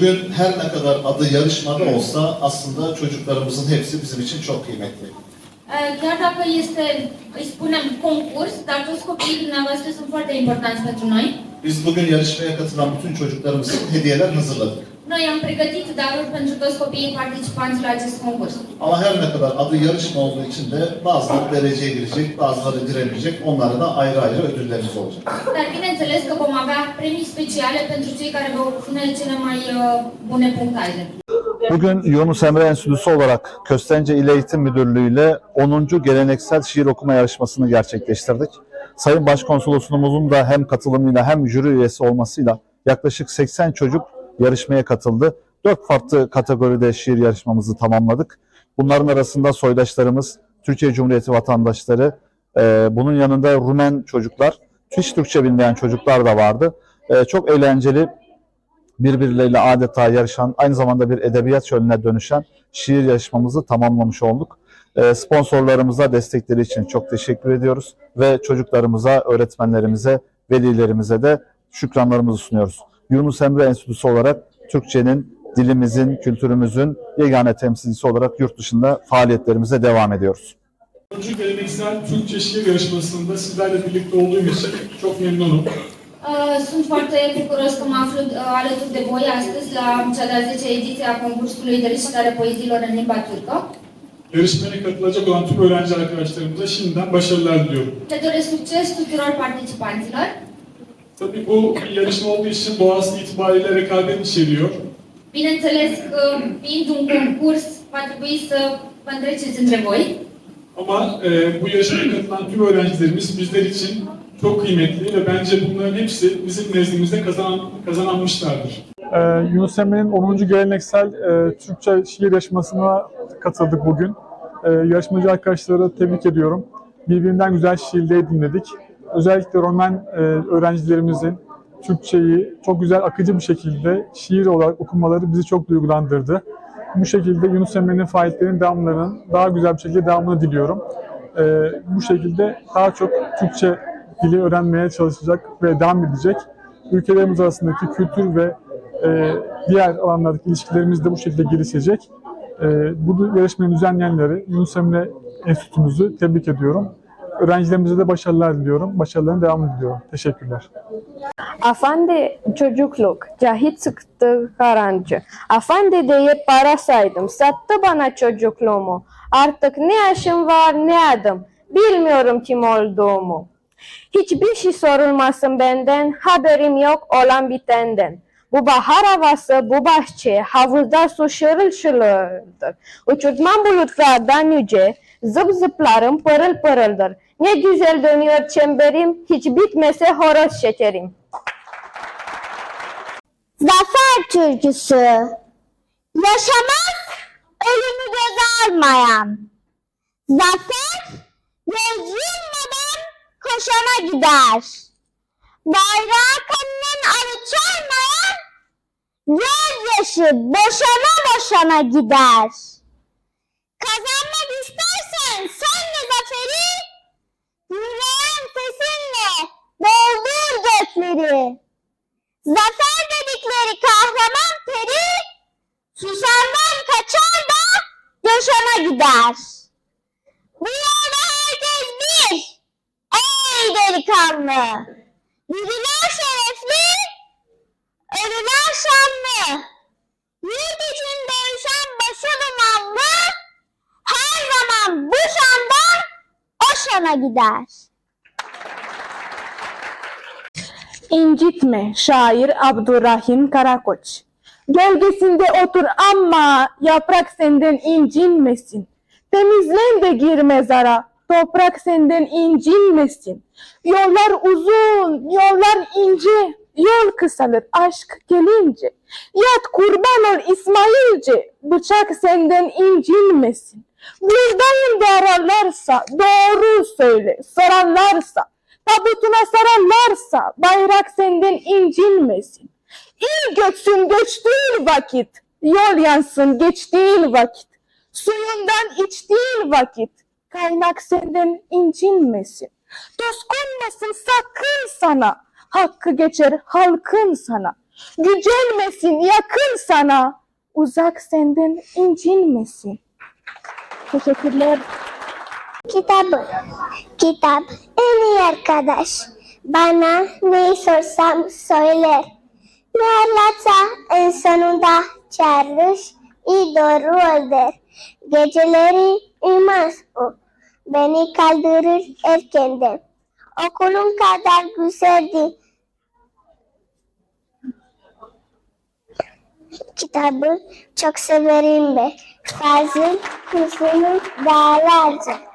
Bugün her ne kadar adı yarışmada olsa aslında çocuklarımızın hepsi bizim için çok kıymetli. Chiar dacă este, îi spunem, concurs, dar toți copiii dumneavoastră sunt foarte importanți pentru noi. Biz bugün yarışmaya katılan bütün çocuklarımız için hediyeler hazırladık. Noi am pregătit daruri pentru toți copiii participanți la acest concurs. Ama her ne kadar adı yarışma olduğu için de bazıları dereceye girecek, bazıları giremeyecek. Onlara da ayrı ayrı ödüllerimiz olacak. Dar bineînțeles că vom avea premii speciale pentru cei care vor obține cele mai uh, bune punctaje. Bugün Yunus Emre Enstitüsü olarak Köstence İl Eğitim Müdürlüğü ile 10. Geleneksel Şiir Okuma Yarışması'nı gerçekleştirdik. Sayın Başkonsolosluğumuzun da hem katılımıyla hem jüri üyesi olmasıyla yaklaşık 80 çocuk yarışmaya katıldı. 4 farklı kategoride şiir yarışmamızı tamamladık. Bunların arasında soydaşlarımız, Türkiye Cumhuriyeti vatandaşları, e, bunun yanında Rumen çocuklar, hiç Türkçe bilmeyen çocuklar da vardı. E, çok eğlenceli, birbirleriyle adeta yarışan, aynı zamanda bir edebiyat şölenine dönüşen şiir yarışmamızı tamamlamış olduk. Ee, Sponsorlarımıza destekleri için çok teşekkür ediyoruz ve çocuklarımıza, öğretmenlerimize, velilerimize de şükranlarımızı sunuyoruz. Yunus Emre Enstitüsü olarak Türkçenin, dilimizin, kültürümüzün yegane temsilcisi olarak yurt dışında faaliyetlerimize devam ediyoruz. 10. Geleneksel Türkçe Şiir Yarışması'nda sizlerle birlikte olduğum için çok memnunum. Uh, Sunt foarte bucuros că mă aflu uh, alături de voi astăzi la cea de-a 10-a ediție a concursului de recitare poeziilor în limba turcă. Yarışmaya katılacak olan tüm öğrenci arkadaşlarımıza şimdiden başarılar diliyorum. Le doresc succes tuturor participanților. Tabii bu bir yarışma olduğu için doğası itibariyle rekabet içeriyor. Bineînțeles că, fiind un concurs, va trebui să vă întreceți între voi. Ama e, bu yarışmaya katılan tüm öğrencilerimiz bizler için çok kıymetli ve bence bunların hepsi bizim nezdimizde kazan, kazananmışlardır. Ee, Yunus Emre'nin 10. geleneksel e, Türkçe şiir yarışmasına katıldık bugün. Ee, yarışmacı arkadaşları tebrik ediyorum. Birbirinden güzel şiirleri dinledik. Özellikle Roman e, öğrencilerimizin Türkçeyi çok güzel akıcı bir şekilde şiir olarak okumaları bizi çok duygulandırdı. Bu şekilde Yunus Emre'nin faaliyetlerinin devamlarının daha güzel bir şekilde devamını diliyorum. Ee, bu şekilde daha çok Türkçe dili öğrenmeye çalışacak ve devam edecek. Ülkelerimiz arasındaki kültür ve e, diğer alanlardaki ilişkilerimiz de bu şekilde gelişecek. E, bu yarışmayı düzenleyenleri Yunus Emre Enstitümüzü tebrik ediyorum. Öğrencilerimize de başarılar diliyorum. Başarıların devamını diliyorum. Teşekkürler. Afande çocukluk, cahit sıktı harancı. Afande diye para saydım, sattı bana çocukluğumu. Artık ne yaşım var ne adım, bilmiyorum kim olduğumu. Hiçbir şey sorulmasın benden, haberim yok olan bitenden. Bu bahar havası, bu bahçe, havuzda su şırıl şırıldır. Uçurtmam bulutlardan yüce, zıp zıplarım pırıl pırıldır. Ne güzel dönüyor çemberim, hiç bitmese horoz şekerim. Zafer türküsü. Yaşamak ölümü göze almayan. Zafer göz koşana gider. Bayrağı kanının arı çalmayan gözyaşı boşana boşana gider. Kazanmak istersen sen de zaferi yüreğin sesinle doldur gökleri. Zafer dedikleri kahraman peri susandan kaçar da yaşama gider. Bu yolda herkes bir. Ey delikanlı! Biriler şerefli, ölüler şanlı. İçin dövüşen başı dumanlı, her zaman bu şandan o şana gider. İncitme şair Abdurrahim Karakoç. Gölgesinde otur ama yaprak senden incinmesin. Temizlen de gir mezara, toprak senden incinmesin. Yollar uzun, yollar ince, yol kısalır aşk gelince. Yat kurban ol İsmailce, bıçak senden incinmesin. Buradayım da ararlarsa, doğru söyle, sorarlarsa. Tabutuna sararlarsa bayrak senden incinmesin. İl göksün göçtüğün vakit, yol yansın geçtiğin vakit. Suyundan içtiğin vakit, kaynak senden incinmesin. Dost konmasın sakın sana, hakkı geçer halkın sana. Gücenmesin yakın sana. Uzak senden incinmesin. Teşekkürler. Kitabı. Kitap en iyi arkadaş. Bana neyi sorsam söyler. Ne anlatsa en sonunda çağırır. iyi doğru ol der. Geceleri uyumaz o. Beni kaldırır erkenden. Acolo în cadar de kitabı çok severim be. Fazıl Kılıçlı'nın Dağlarca.